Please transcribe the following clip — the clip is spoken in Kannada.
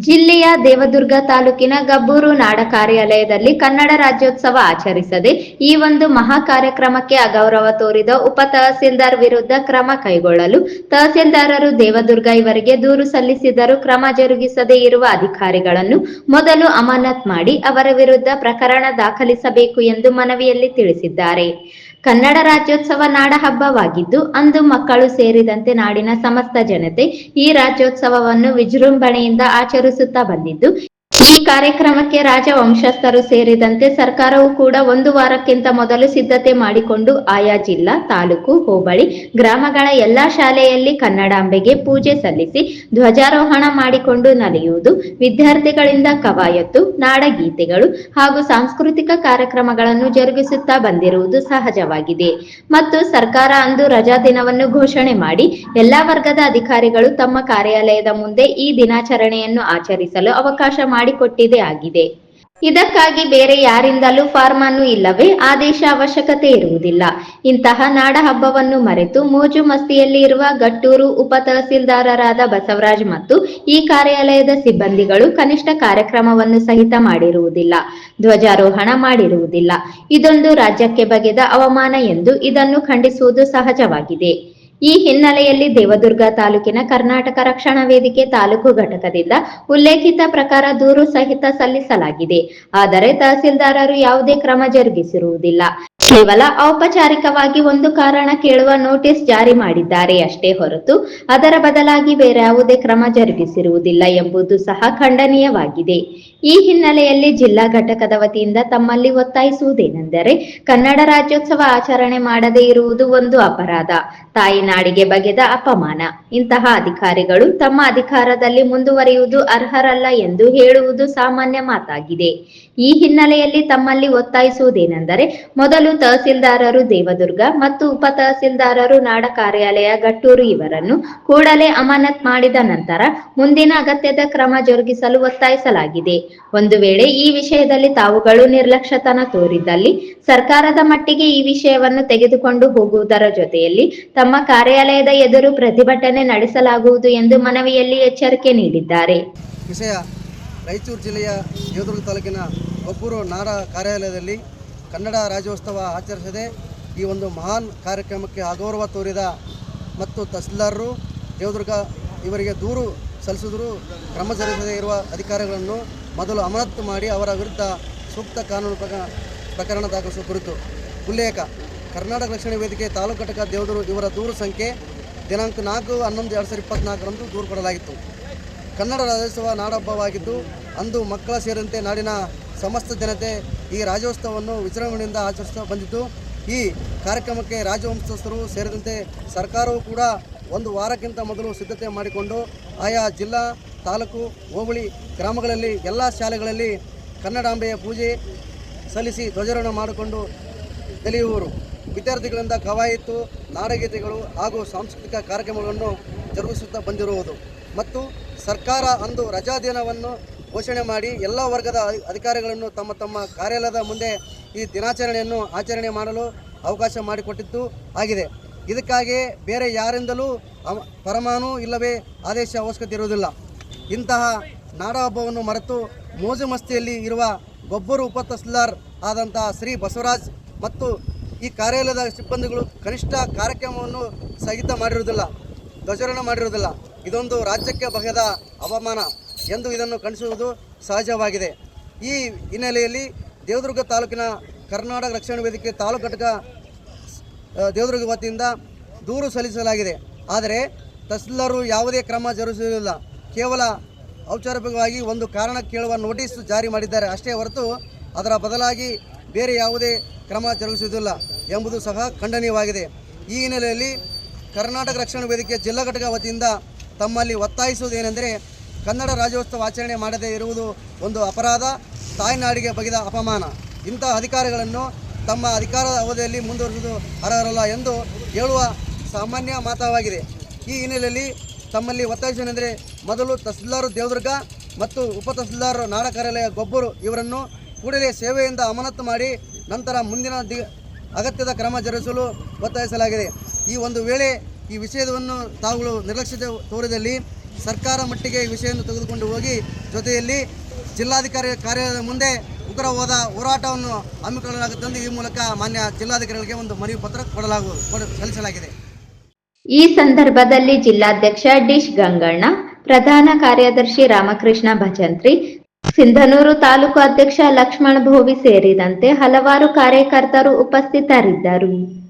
ಜಿಲ್ಲೆಯ ದೇವದುರ್ಗ ತಾಲೂಕಿನ ಗಬ್ಬೂರು ನಾಡ ಕಾರ್ಯಾಲಯದಲ್ಲಿ ಕನ್ನಡ ರಾಜ್ಯೋತ್ಸವ ಆಚರಿಸದೆ ಈ ಒಂದು ಮಹಾ ಕಾರ್ಯಕ್ರಮಕ್ಕೆ ಅಗೌರವ ತೋರಿದ ಉಪ ತಹಸೀಲ್ದಾರ್ ವಿರುದ್ಧ ಕ್ರಮ ಕೈಗೊಳ್ಳಲು ತಹಸೀಲ್ದಾರರು ದೇವದುರ್ಗ ಇವರಿಗೆ ದೂರು ಸಲ್ಲಿಸಿದರೂ ಕ್ರಮ ಜರುಗಿಸದೇ ಇರುವ ಅಧಿಕಾರಿಗಳನ್ನು ಮೊದಲು ಅಮಾನತ್ ಮಾಡಿ ಅವರ ವಿರುದ್ಧ ಪ್ರಕರಣ ದಾಖಲಿಸಬೇಕು ಎಂದು ಮನವಿಯಲ್ಲಿ ತಿಳಿಸಿದ್ದಾರೆ. ಕನ್ನಡ ರಾಜ್ಯೋತ್ಸವ ನಾಡ ಹಬ್ಬವಾಗಿದ್ದು ಅಂದು ಮಕ್ಕಳು ಸೇರಿದಂತೆ ನಾಡಿನ ಸಮಸ್ತ ಜನತೆ ಈ ರಾಜ್ಯೋತ್ಸವವನ್ನು ವಿಜೃಂಭಣೆಯಿಂದ ಆಚರಿಸುತ್ತಾ ಬಂದಿದ್ದು ಈ ಕಾರ್ಯಕ್ರಮಕ್ಕೆ ರಾಜ ವಂಶಸ್ಥರು ಸೇರಿದಂತೆ ಸರ್ಕಾರವು ಕೂಡ ಒಂದು ವಾರಕ್ಕಿಂತ ಮೊದಲು ಸಿದ್ಧತೆ ಮಾಡಿಕೊಂಡು ಆಯಾ ಜಿಲ್ಲಾ, ತಾಲೂಕು, ಹೋಬಳಿ, ಗ್ರಾಮಗಳ ಎಲ್ಲಾ ಶಾಲೆಯಲ್ಲಿ ಕನ್ನಡಾಂಬೆಗೆ ಪೂಜೆ ಸಲ್ಲಿಸಿ ಧ್ವಜಾರೋಹಣ ಮಾಡಿಕೊಂಡು ನಡೆಯುವುದು ವಿದ್ಯಾರ್ಥಿಗಳಿಂದ ಕವಾಯತ್ತು, ನಾಡಗೀತೆಗಳು ಹಾಗೂ ಸಾಂಸ್ಕೃತಿಕ ಕಾರ್ಯಕ್ರಮಗಳನ್ನು ಜರುಗಿಸುತ್ತಾ ಬಂದಿರುವುದು ಸಹಜವಾಗಿದೆ. ಮತ್ತು ಸರ್ಕಾರ ಅಂದು ರಜಾ ದಿನವನ್ನು ಘೋಷಣೆ ಮಾಡಿ ಎಲ್ಲಾ ವರ್ಗದ ಅಧಿಕಾರಿಗಳು ತಮ್ಮ ಕಾರ್ಯಾಲಯದ ಮುಂದೆ ಈ ದಿನಾಚರಣೆಯನ್ನು ಆಚರಿಸಲು ಅವಕಾಶ ಮಾಡಿಕೊಟ್ಟಿದೆ ಆಗಿದೆ. ಇದಕ್ಕಾಗಿ ಬೇರೆ ಯಾರಿಂದಲೂ ಫಾರ್ಮನ್ನು ಇಲ್ಲವೇ? ಆದೇಶ ಅವಶ್ಯಕತೆ ಇರುವುದಿಲ್ಲ. ಇಂತಹ ನಾಡ ಹಬ್ಬವನ್ನು ಮರೆತು ಮೋಜು ಮಸ್ತಿಯಲ್ಲಿ ಇರುವ ಗಟ್ಟೂರು ಉಪ ತಹಸೀಲ್ದಾರರಾದ ಬಸವರಾಜ್ ಮತ್ತು ಈ ಕಾರ್ಯಾಲಯದ ಸಿಬ್ಬಂದಿಗಳು ಕನಿಷ್ಠ ಕಾರ್ಯಕ್ರಮವನ್ನು ಸಹಿತ ಮಾಡಿರುವುದಿಲ್ಲ. ಧ್ವಜಾರೋಹಣ ಮಾಡಿರುವುದಿಲ್ಲ. ಇದೊಂದು ರಾಜ್ಯಕ್ಕೆ ಬಗೆದ ಅವಮಾನ ಎಂದು ಇದನ್ನು ಖಂಡಿಸುವುದು ಸಹಜವಾಗಿದೆ. ಈ ಹಿನ್ನೆಲೆಯಲ್ಲಿ ದೇವದುರ್ಗ ತಾಲೂಕಿನ ಕರ್ನಾಟಕ ರಕ್ಷಣಾ ವೇದಿಕೆ ತಾಲೂಕು ಘಟಕದಿಂದ ಉಲ್ಲೇಖಿತ ಪ್ರಕಾರ ದೂರು ಸಹಿತ ಸಲ್ಲಿಸಲಾಗಿದೆ. ಆದರೆ ತಹಸೀಲ್ದಾರರು ಯಾವುದೇ ಕ್ರಮ ಜರುಗಿಸಿರುವುದಿಲ್ಲ. ಕೇವಲ ಔಪಚಾರಿಕವಾಗಿ ಒಂದು ಕಾರಣ ಕೇಳುವ ನೋಟಿಸ್ ಜಾರಿ ಮಾಡಿದ್ದಾರೆ ಅಷ್ಟೇ ಹೊರತು ಅದರ ಬದಲಾಗಿ ಬೇರೆ ಯಾವುದೇ ಕ್ರಮ ಜರುಗಿಸಿರುವುದಿಲ್ಲ ಎಂಬುದು ಸಹ ಖಂಡನೀಯವಾಗಿದೆ. ಈ ಹಿನ್ನೆಲೆಯಲ್ಲಿ ಜಿಲ್ಲಾ ಘಟಕದ ವತಿಯಿಂದ ತಮ್ಮಲ್ಲಿ ಒತ್ತಾಯಿಸುವುದೇನೆಂದರೆ ಕನ್ನಡ ರಾಜ್ಯೋತ್ಸವ ಆಚರಣೆ ಮಾಡದೇ ಇರುವುದು ಒಂದು ಅಪರಾಧ. ತಾಯಿ ನಾಡಿಗೆ ಬಗೆದ ಅಪಮಾನ. ಇಂತಹ ಅಧಿಕಾರಿಗಳು ತಮ್ಮ ಅಧಿಕಾರದಲ್ಲಿ ಮುಂದುವರಿಯುವುದು ಅರ್ಹರಲ್ಲ ಎಂದು ಹೇಳುವುದು ಸಾಮಾನ್ಯ ಮಾತಾಗಿದೆ. ಈ ಹಿನ್ನೆಲೆಯಲ್ಲಿ ತಮ್ಮಲ್ಲಿ ಒತ್ತಾಯಿಸುವುದೇನೆಂದರೆ ಮೊದಲು ತಹಸೀಲ್ದಾರರು ದೇವದುರ್ಗ ಮತ್ತು ಉಪ ತಹಸೀಲ್ದಾರರು ನಾಡ ಕಾರ್ಯಾಲಯ ಗಟ್ಟೂರು ಇವರನ್ನು ಕೂಡಲೇ ಅಮಾನತ್ ಮಾಡಿದ ನಂತರ ಮುಂದಿನ ಅಗತ್ಯದ ಕ್ರಮ ಜರುಗಿಸಲು ಒತ್ತಾಯಿಸಲಾಗಿದೆ. ಒಂದು ವೇಳೆ ಈ ವಿಷಯದಲ್ಲಿ ತಾವುಗಳು ನಿರ್ಲಕ್ಷ್ಯತನ ತೋರಿದ್ದಲ್ಲಿ ಸರ್ಕಾರದ ಮಟ್ಟಿಗೆ ಈ ವಿಷಯವನ್ನು ತೆಗೆದುಕೊಂಡು ಹೋಗುವುದರ ಜೊತೆಯಲ್ಲಿ ತಮ್ಮ ಕಾರ್ಯಾಲಯದ ಎದುರು ಪ್ರತಿಭಟನೆ ನಡೆಸಲಾಗುವುದು ಎಂದು ಮನವಿಯಲ್ಲಿ ಎಚ್ಚರಿಕೆ ನೀಡಿದ್ದಾರೆ. ರಾಯಚೂರು ಜಿಲ್ಲೆಯ ದೇವದುರ್ಗ ತಾಲೂಕಿನ ಒಬ್ಬರು ನಾಡ ಕಾರ್ಯಾಲಯದಲ್ಲಿ ಕನ್ನಡ ರಾಜ್ಯೋತ್ಸವ ಆಚರಿಸದೆ ಈ ಒಂದು ಮಹಾನ್ ಕಾರ್ಯಕ್ರಮಕ್ಕೆ ಅಗೌರವ ತೋರಿದ ಮತ್ತು ತಹಸೀಲ್ದಾರರು, ದೇವದುರ್ಗ ಇವರಿಗೆ ದೂರು ಸಲ್ಲಿಸಿದ್ರು ಕ್ರಮ ಜರುಗದೇ ಇರುವ ಅಧಿಕಾರಿಗಳನ್ನು ಮೊದಲು ಅಮಾನತು ಮಾಡಿ ಅವರ ವಿರುದ್ಧ ಸೂಕ್ತ ಕಾನೂನು ಪ್ರಕ- ಪ್ರಕರಣ ದಾಖಲಿಸುವ ಕುರಿತು. ಉಲ್ಲೇಖ, ಕರ್ನಾಟಕ ರಕ್ಷಣಾ ವೇದಿಕೆ ತಾಲೂಕು ಘಟಕ ದೇವದುರು ಇವರ ದೂರು ಸಂಖ್ಯೆ ದಿನಾಂಕ ನಾಲ್ಕು ಹನ್ನೊಂದು ಎರಡು ಸಾವಿರದ ಇಪ್ಪತ್ನಾಲ್ಕರಂದು ದೂರು ಕೊಡಲಾಗಿತ್ತು. ಕನ್ನಡ ರಾಜ್ಯೋತ್ಸವ ನಾಡಹಬ್ಬವಾಗಿದ್ದು, ಅಂದು ಮಕ್ಕಳ ಸೇರಿದಂತೆ ನಾಡಿನ ಸಮಸ್ತ ಜನತೆ ಈ ರಾಜ್ಯೋತ್ಸವವನ್ನು ವಿಜೃಂಭಣೆಯಿಂದ ಆಚರಿಸ್ತಾ ಬಂದಿದ್ದು, ಈ ಕಾರ್ಯಕ್ರಮಕ್ಕೆ ರಾಜವಂಶಸ್ಥರು ಸೇರಿದಂತೆ ಸರ್ಕಾರವು ಕೂಡ ಒಂದು ವಾರಕ್ಕಿಂತ ಮೊದಲು ಸಿದ್ಧತೆ ಮಾಡಿಕೊಂಡು, ಆಯಾ ಜಿಲ್ಲಾ, ತಾಲೂಕು, ಹೋಬಳಿ ಗ್ರಾಮಗಳಲ್ಲಿ ಎಲ್ಲ ಶಾಲೆಗಳಲ್ಲಿ ಕನ್ನಡಾಂಬೆಯ ಪೂಜೆ ಸಲ್ಲಿಸಿ ಧ್ವಜಾರೋಹಣ ಮಾಡಿಕೊಂಡು ತೆಲೆಯುವರು. ವಿದ್ಯಾರ್ಥಿಗಳಿಂದ ಕವಾಯಿತು ನಾಡಗೀತೆಗಳು ಹಾಗೂ ಸಾಂಸ್ಕೃತಿಕ ಕಾರ್ಯಕ್ರಮಗಳನ್ನು ಜರುಗಿಸುತ್ತಾ ಬಂದಿರುವುದು. ಮತ್ತು ಸರ್ಕಾರ ಅಂದು ರಜಾ ದಿನವನ್ನು ಘೋಷಣೆ ಮಾಡಿ ಎಲ್ಲ ವರ್ಗದ ಅಧಿಕಾರಿಗಳನ್ನು ತಮ್ಮ ತಮ್ಮ ಕಾರ್ಯಾಲಯದ ಮುಂದೆ ಈ ದಿನಾಚರಣೆಯನ್ನು ಆಚರಣೆ ಮಾಡಲು ಅವಕಾಶ ಮಾಡಿಕೊಟ್ಟಿದ್ದು ಆಗಿದೆ. ಇದಕ್ಕಾಗಿ ಬೇರೆ ಯಾರಿಂದಲೂ ಪರಮಾನು ಇಲ್ಲವೇ ಆದೇಶ ಅವಶ್ಯಕತೆ ಇರುವುದಿಲ್ಲ ಇಂತಹ ನಾಡ ಹಬ್ಬವನ್ನು ಮರೆತು ಮೋಜು ಮಸ್ತಿಯಲ್ಲಿ ಇರುವ ಗೊಬ್ಬರು ಉಪ ತಹಸೀಲ್ದಾರ್ ಆದಂತಹ ಶ್ರೀ ಬಸವರಾಜ್ ಮತ್ತು ಈ ಕಾರ್ಯಾಲಯದ ಸಿಬ್ಬಂದಿಗಳು ಕನಿಷ್ಠ ಕಾರ್ಯಕ್ರಮವನ್ನು ಸಹಿತ ಮಾಡಿರುವುದಿಲ್ಲ, ಧ್ವಜಾರೋಹಣ ಮಾಡಿರುವುದಿಲ್ಲ. ಇದೊಂದು ರಾಜ್ಯಕ್ಕೆ ಬಗೆದ ಅವಮಾನ. ಎಂದು ಇದನ್ನು ಖಂಡಿಸುವುದು ಸಹಜವಾಗಿದೆ. ಈ ಹಿನ್ನೆಲೆಯಲ್ಲಿ ದೇವದುರ್ಗ ತಾಲೂಕಿನ ಕರ್ನಾಟಕ ರಕ್ಷಣಾ ವೇದಿಕೆ ತಾಲೂಕು ಘಟಕ ದೇವದುರ್ಗ ವತಿಯಿಂದ ದೂರು ಸಲ್ಲಿಸಲಾಗಿದೆ. ಆದರೆ ತಹಸೀಲ್ದಾರರು ಯಾವುದೇ ಕ್ರಮ ಜರುಗಿಸುವುದಿಲ್ಲ. ಕೇವಲ ಔಪಚಾರಿಕವಾಗಿ ಒಂದು ಕಾರಣ ಕೇಳುವ ನೋಟಿಸ್ ಜಾರಿ ಮಾಡಿದ್ದಾರೆ. ಅಷ್ಟೇ ಹೊರತು ಅದರ ಬದಲಾಗಿ ಬೇರೆ ಯಾವುದೇ ಕ್ರಮ ಜರುಗಿಸುವುದಿಲ್ಲ ಎಂಬುದು ಸಹ ಖಂಡನೀಯವಾಗಿದೆ. ಈ ಹಿನ್ನೆಲೆಯಲ್ಲಿ ಕರ್ನಾಟಕ ರಕ್ಷಣಾ ವೇದಿಕೆ ಜಿಲ್ಲಾ ಘಟಕ ವತಿಯಿಂದ ತಮ್ಮಲ್ಲಿ ಒತ್ತಾಯಿಸುವುದೇನೆಂದರೆ ಕನ್ನಡ ರಾಜ್ಯೋತ್ಸವ ಆಚರಣೆ ಮಾಡದೇ ಇರುವುದು ಒಂದು ಅಪರಾಧ, ತಾಯ್ನಾಡಿಗೆ ಬಗೆದ ಅಪಮಾನ. ಇಂಥ ಅಧಿಕಾರಿಗಳನ್ನು ತಮ್ಮ ಅಧಿಕಾರದ ಅವಧಿಯಲ್ಲಿ ಮುಂದುವರಿಸುವುದು ಅರ್ಹರಲ್ಲ ಎಂದು ಹೇಳುವ ಸಾಮಾನ್ಯ ಮಾತವಾಗಿದೆ. ಈ ಹಿನ್ನೆಲೆಯಲ್ಲಿ ತಮ್ಮಲ್ಲಿ ಒತ್ತಾಯಿಸುವೆಂದರೆ ಮೊದಲು ತಹಸೀಲ್ದಾರ್ ದೇವದುರ್ಗ ಮತ್ತು ಉಪ ತಹಸೀಲ್ದಾರ್ ನಾಡ ಕಾರ್ಯಾಲಯ ಗೊಬ್ಬರು ಇವರನ್ನು ಕೂಡಲೇ ಸೇವೆಯಿಂದ ಅಮಾನತು ಮಾಡಿ ನಂತರ ಮುಂದಿನ ದಿ, ಅಗತ್ಯದ ಕ್ರಮ ಜರುಗಿಸಲು ಒತ್ತಾಯಿಸಲಾಗಿದೆ. ಈ ಒಂದು ವೇಳೆ ಈ ವಿಷಯವನ್ನು ತಾವುಗಳು ನಿರ್ಲಕ್ಷ್ಯತೆ ತೋರಿದಲ್ಲಿ ಸರ್ಕಾರ ಮಟ್ಟಿಗೆ ಈ ವಿಷಯವನ್ನು ತೆಗೆದುಕೊಂಡು ಹೋಗಿ ಜೊತೆಯಲ್ಲಿ ಜಿಲ್ಲಾಧಿಕಾರಿ ಕಾರ್ಯಾಲಯದ ಮುಂದೆ ಉಗ್ರವಾದ ಹೋರಾಟವನ್ನು ಹಮ್ಮಿಕೊಳ್ಳಲಾಗುತ್ತದೆ ಈ ಮೂಲಕ ಮಾನ್ಯ ಜಿಲ್ಲಾಧಿಕಾರಿಗಳಿಗೆ ಒಂದು ಮನವಿ ಪತ್ರ ಕೊಡಲಾಗುವುದು ಕೊಡ- ಸಲ್ಲಿಸಲಾಗಿದೆ. ಈ ಸಂದರ್ಭದಲ್ಲಿ ಜಿಲ್ಲಾಧ್ಯಕ್ಷ ಡಿಶ್ ಗಂಗಣ್ಣ, ಪ್ರಧಾನ ಕಾರ್ಯದರ್ಶಿ ರಾಮಕೃಷ್ಣ ಭಜಂತ್ರಿ, ಸಿಂಧನೂರು ತಾಲೂಕು ಅಧ್ಯಕ್ಷ ಲಕ್ಷ್ಮಣ ಭೋವಿ ಸೇರಿದಂತೆ ಹಲವಾರು ಕಾರ್ಯಕರ್ತರು ಉಪಸ್ಥಿತರಿದ್ದರು.